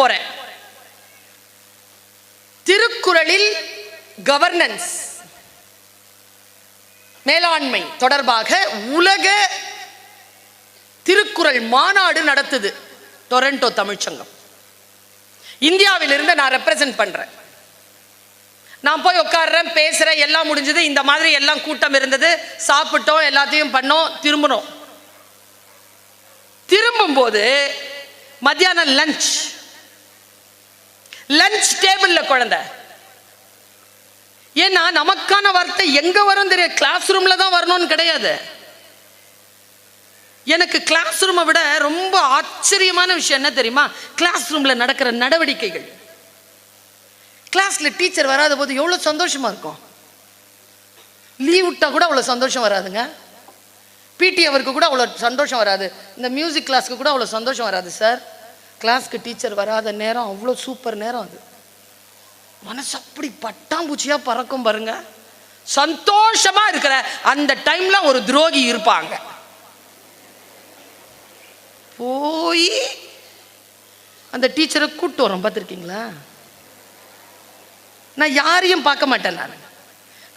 போறேன். திருக்குறளில் கவர்னன்ஸ் மேலாண்மை தொடர்பாக உலக திருக்குறள் மாநாடு நடத்துது டொரண்டோ தமிழ்ச்சங்கம் இந்தியாவிலிருந்து நான் ரெப்ரசன்ட் பண்றேன். நான் போய் உட்கார்றேன் பேசுறேன் எல்லாம் முடிஞ்சது. இந்த மாதிரி எல்லாம் கூட்டம் இருந்தது. சாப்பிட்டோம் எல்லாத்தையும் பண்ணோம் திரும்பணும் திரும்பும்போது மத்தியானம் லஞ்ச் லஞ்ச் டேபிள்ல குழந்தை. ஏன்னா நமக்கான வார்த்தை எங்க வரும் தெரியும்? கிளாஸ் ரூம்ல தான் வரணும்னு கிடையாது. எனக்கு கிளாஸ் ரூமை விட ரொம்ப ஆச்சரியமான விஷயம் என்ன தெரியுமா? கிளாஸ் ரூம்ல நடக்கிற நடவடிக்கைகள். கிளாஸ்ல டீச்சர் வராத போது எவ்வளவு சந்தோஷமா இருக்கும். லீவ் விட்டா கூட அவ்வளவு சந்தோஷம் வராதுங்க. பிடி அவருக்கு கூட அவ்வளோ சந்தோஷம் வராது. இந்த மியூசிக் கிளாஸ்க்கு கூட அவ்வளோ சந்தோஷம் வராது சார் கிளாஸ்க்கு டீச்சர் வராத நேரம் அவ்வளோ சூப்பர் நேரம் அது. மனசு அப்படி பட்டாம்பூச்சியாக பறக்கும் பாருங்க. சந்தோஷமா இருக்கிற அந்த டைம்ல ஒரு துரோகி இருப்பாங்க. போய் அந்த டீச்சரை கூட்டு வரோம் பார்த்துருக்கீங்களா? நான் யாரையும் பார்க்க மாட்டேன் நான்.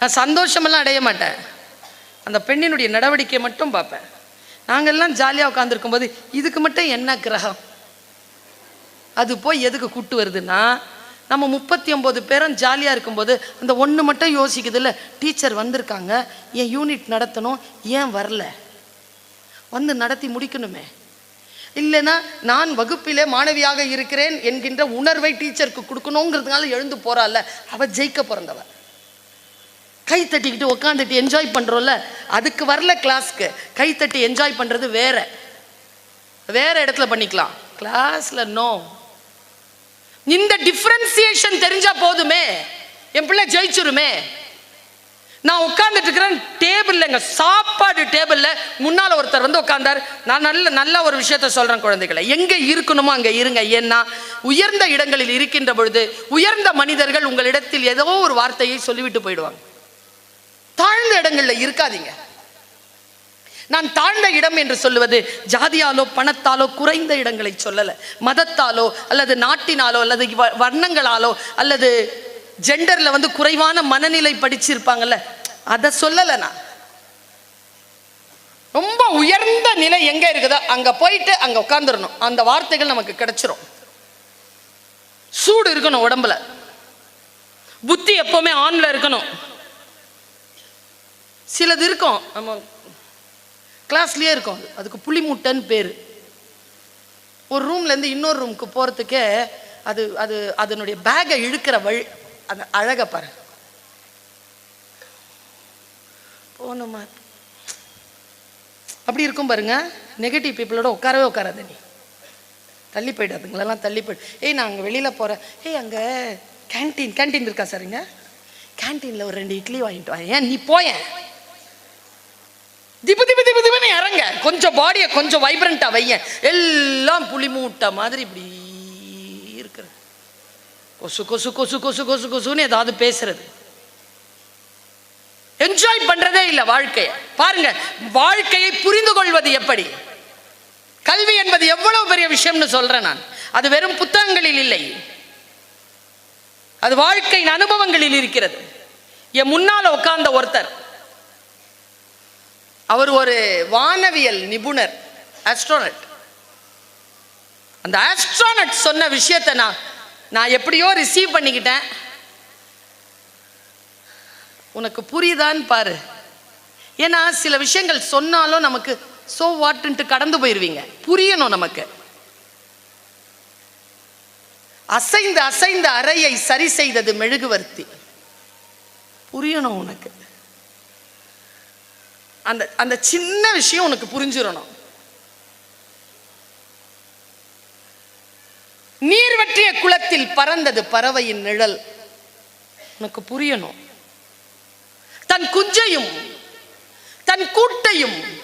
நான் சந்தோஷமெல்லாம் அடைய மாட்டேன். அந்த பெண்ணினுடைய நடவடிக்கையை மட்டும் பார்ப்பேன். நாங்கெல்லாம் ஜாலியாக உட்காந்துருக்கும் போது இதுக்கு மட்டும் என்ன கிரகம்? அது போய் எதுக்கு கூட்டு வருதுன்னா நம்ம முப்பத்தி ஒம்பது பேரும் ஜாலியாக இருக்கும்போது அந்த ஒன்று மட்டும் யோசிக்குதுல்ல டீச்சர் வந்திருக்காங்க என் யூனிட் நடத்தணும் ஏன் வரல? வந்து நடத்தி முடிக்கணுமே. இல்லைன்னா நான் வகுப்பிலே மாணவியாக இருக்கிறேன் என்கின்ற உணர்வை டீச்சருக்கு கொடுக்கணுங்கிறதுனால எழுந்து போறாள்ல அவ ஜெயிக்க பிறந்தவ. கை தட்டிக்கிட்டு உட்காந்துட்டு என்ஜாய் பண்ணுறோம்ல அதுக்கு வரல கிளாஸ்க்கு கை தட்டி என்ஜாய் பண்ணுறது வேற. வேற இடத்துல பண்ணிக்கலாம். கிளாஸில் நோ இந்த டிஃபரன்சியேஷன் தெரிஞ்சா போதுமே. என் பிள்ளை ஜெயிச்சிருமே. நான் உட்கார்ந்துட்டு இருக்கிறேன் டேபிள்லங்க சாப்பாடு டேபிள்ல முன்னால ஒருத்தர் வந்து உட்கார்ந்தார். நான் நல்ல நல்ல ஒரு விஷயத்த சொல்றேன் குழந்தைகளை. எங்க இருக்கணுமோ அங்க இருங்க. ஏன்னா உயர்ந்த இடங்களில் இருக்கின்ற பொழுது உயர்ந்த மனிதர்கள் உங்களிடத்தில் ஏதோ ஒரு வார்த்தையை சொல்லிவிட்டு போயிடுவாங்க. தாழ்ந்த இடங்கள்ல இருக்காதீங்க. நான் தாழ்ந்த இடம் என்று சொல்லுவது ஜாதியாலோ பணத்தாலோ குறைந்த இடங்களை சொல்லலை. மதத்தாலோ அல்லது நாட்டினாலோ அல்லது வ- வர்ணங்களாலோ அல்லது ஜெண்டர்ல வந்து குறைவான மனநிலை படிச்சிருப்பாங்கல்ல அதை சொல்லலை நான். ரொம்ப உயர்ந்த நிலை எங்கே இருக்குதோ அங்க போயிட்டு அங்க உட்காந்துடணும் அந்த வார்த்தைகள் நமக்கு கிடைச்சிரும். சூடு இருக்கணும் உடம்புல. புத்தி எப்பவுமே ஆன்ல இருக்கணும். சிலது இருக்கும். நம்ம கிளாஸ்லேயே இருக்கும். அது. அதுக்கு புளிமுட்டைன்னு பேர். ஒரு ரூம்லேருந்து இன்னொரு ரூமுக்கு போகிறதுக்கே அது அது அதனுடைய பேகை இழுக்கிற வழி அந்த அழகை பாரு. போகணுமா அப்படி இருக்கும் பாருங்க. நெகட்டிவ் பீப்புளோட உட்காரவே உட்காராத நீ. தள்ளி போயிடாதுங்களெல்லாம் தள்ளி போயிடு. ஏய் நான் அங்கே வெளியில் போகிறேன் ஏய் அங்கே கேன்டீன் கேன்டீன் இருக்கா சாருங்க கேன்டீனில் ஒரு ரெண்டு இட்லி வாங்கிட்டு வா ஏன் நீ போயேன்? திபு இறங்க. கொஞ்சம் பாடியை கொஞ்சம் வைப்ரண்ட்டாக வைய எல்லாம் புளி மூட்டை மாதிரி இப்படி இருக்கிறது. கொசு கொசு கொசு கொசு கொசு கொசுன்னு ஏதாவது பேசுறது. என்ஜாய் பண்றதே இல்லை வாழ்க்கையை. பாருங்க வாழ்க்கையை புரிந்து கொள்வது எப்படி? கல்வி என்பது எவ்வளவு பெரிய விஷயம்னு சொல்றேன் நான். அது வெறும் புத்தகங்களில் இல்லை. அது வாழ்க்கையின் அனுபவங்களில் இருக்கிறது. என் முன்னால உட்கார்ந்த ஒருத்தர் அவர் ஒரு வானவியல் நிபுணர் ஆஸ்ட்ரோனட் அந்த ஆஸ்ட்ரோனட் சொன்ன விஷயத்தை நான் நான் எப்படியோ ரிசீவ் பண்ணிக்கிட்டேன். உனக்கு புரியுதான்னு பாரு. ஏன்னா சில விஷயங்கள் சொன்னாலும் நமக்கு சோ வாட்டுன்ட்டு கடந்து போயிருவீங்க. புரியணும் நமக்கு. அசைந்து அசைந்த அறையை சரி செய்தது மெழுகுவர்த்தி. புரியணும் உனக்கு. அந்த அந்த சின்ன விஷயம் உனக்கு புரிஞ்சிடணும். நீர் வற்றிய குளத்தில் பறந்தது பறவையின் நிழல். உனக்கு புரியணும். தன் குஞ்சையும் தன் கூட்டையும்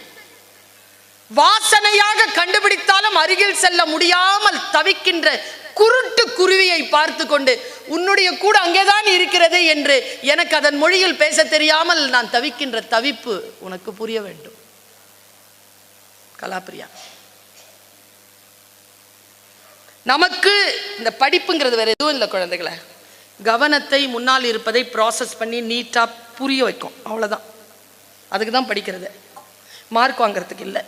வாசனையாக கண்டுபிடித்தாலும் அருகில் செல்ல முடியாமல் தவிக்கின்ற குருட்டு குருவியை பார்த்து கொண்டு உன்னுடைய கூட அங்கேதான் இருக்கிறது என்று எனக்கு அதன் மொழியில் பேச தெரியாமல் நான் தவிக்கின்ற தவிப்பு உனக்கு புரிய வேண்டும். கலாப்பிரியா. நமக்கு இந்த படிப்புங்கிறது வேற எதுவும் இல்லை குழந்தைகளை. கவனத்தை முன்னால் இருப்பதை ப்ராசஸ் பண்ணி நீட்டாக புரிய வைக்கும். அவ்வளோதான் அதுக்கு தான் படிக்கிறது. மார்க் வாங்குறதுக்கு இல்லை.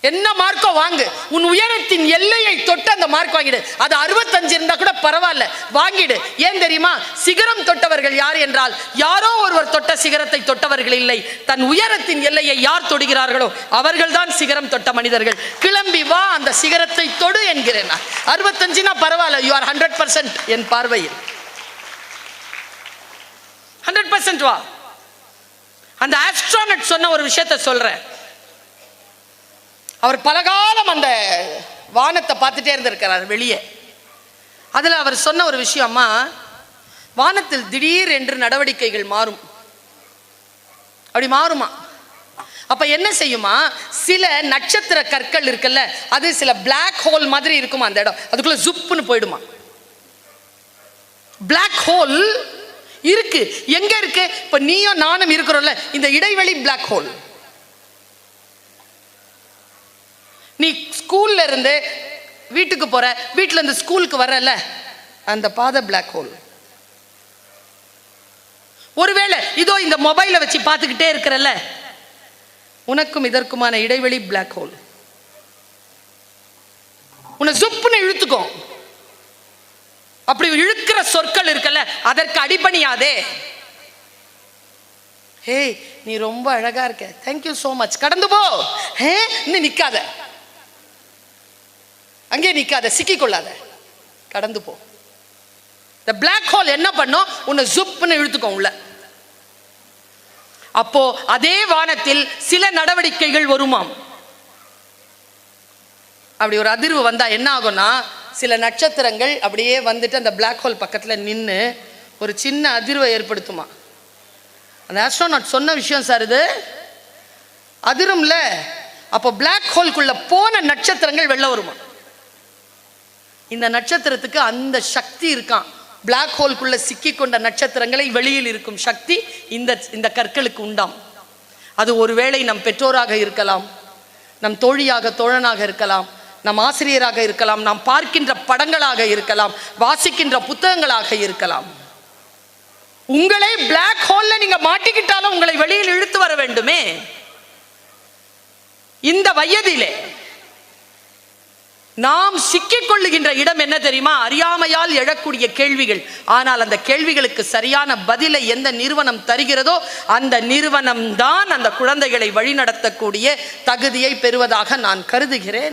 என்ன மார்க்கோ வாங்கு. உன் உயரத்தின் எல்லையை தொட்டு அந்த மார்க் வாங்கிடு. அது அறுபத்தஞ்சு இருந்தா கூட பரவாயில்ல. வாங்கிடு. ஏன் தெரியுமா? சிகரம் தொட்டவர்கள் யார் என்றால் யாரோ ஒருவர் தொட்ட சிகரத்தை தொட்டவர்கள் இல்லை. தன் உயரத்தின் எல்லையை யார் தொடுகிறார்களோ அவர்கள்தான் சிகரம் தொட்ட மனிதர்கள். கிளம்பி வா அந்த சிகரத்தை தொடு என்கிறேன் நான். அறுபத்தஞ்சுனா பரவாயில்ல. யூ ஆர் ஹண்ட்ரட் பர்சன்ட் என் பார்வையில். ஹண்ட்ரட் பர்சன்ட் வா. அந்த ஆஸ்ட்ரானட் சொன்ன ஒரு விஷயத்த சொல்றேன். அவர் பலகாலம் அந்த வானத்தை பார்த்துட்டே இருந்திருக்கிறார் வெளியே. அதில் அவர் சொன்ன ஒரு விஷயமா வானத்தில் திடீர் என்று நடவடிக்கைகள் மாறும். அப்படி மாறுமா? அப்ப என்ன செய்யுமா? சில நட்சத்திர கற்கள் இருக்குல்ல அது சில பிளாக் ஹோல் மாதிரி இருக்குமா அந்த இடம்? அதுக்குள்ள ஜுப்புன்னு போயிடுமா? பிளாக் ஹோல் இருக்கு. எங்க இருக்கு? இப்ப நீயும் நானும் இருக்கிறோம்ல இந்த இடைவெளி பிளாக் ஹோல் நீ ஸ்கூல்ல இருந்து வீட்டுக்கு போற வீட்டில் இருந்து ஸ்கூலுக்கு வரல. அந்த பாதை பிளாக் ஹோல் ஒருவேளை இதோ இந்த மொபைலை வச்சு பார்த்துக்கிட்டே இருக்கிறல்ல. உனக்கும் இதற்குமான இடைவெளி பிளாக் ஹோல் உன்னை சுப்புன்னு இழுத்துக்கும். அப்படி இழுக்கிற சொற்கள் இருக்கல அதற்கு அடிபணியாதே. ஹேய் நீ ரொம்ப அழகா இருக்க. தேங்க்யூ ஸோ மச் கடந்து போ. ஹே இன்னும் நிக்காத. அங்கே நிக்காத சிக்கிக்கொள்ளாத. கடந்து போ. இந்த பிளாக் ஹோல் என்ன பண்ணும்? உன்னை ஜுப்புன்னு இழுத்துக்கும் உள்ள. அப்போ அதே வானத்தில் சில நடவடிக்கைகள் வருமாம். அப்படி ஒரு அதிர்வு வந்தா என்ன ஆகும்னா சில நட்சத்திரங்கள் அப்படியே வந்துட்டு அந்த பிளாக் ஹோல் பக்கத்துல நின்று ஒரு சின்ன அதிர்வை ஏற்படுத்துமா. அந்த ஆஸ்ட்ரோநாட் சொன்ன விஷயம் சார் இது. அதிரும்ல. அப்போ பிளாக் ஹோல்குள்ள போன நட்சத்திரங்கள் வெளில வருமா. இந்த நட்சத்திரத்துக்கு அந்த சக்தி இருக்கான் பிளாக் ஹோல்குள்ள சிக்கி கொண்ட நட்சத்திரங்களை வெளியில் இருக்கும் சக்தி இந்த இந்த கற்களுக்கு உண்டாம். அது ஒருவேளை நம் பெற்றோராக இருக்கலாம் நம் தோழியாக தோழனாக இருக்கலாம் நம் ஆசிரியராக இருக்கலாம் நாம் பார்க்கின்ற படங்களாக இருக்கலாம் வாசிக்கின்ற புத்தகங்களாக இருக்கலாம். உங்களை பிளாக் ஹோல்ல நீங்க மாட்டிக்கிட்டாலும் உங்களை வெளியில் இழுத்து வர வேண்டுமே? இந்த வயதிலே நாம் சிக்கிக் கொள்ளுகின்ற இடம் என்ன தெரியுமா? அறியாமையால் எழக்கூடிய கேள்விகள். ஆனால் அந்த கேள்விகளுக்கு சரியான பதிலை எந்த நிறுவனம் தருகிறதோ அந்த நிறுவனம் தான் அந்த குழந்தைகளை வழிநடத்தக்கூடிய தகுதியை பெறுவதாக நான் கருதுகிறேன்.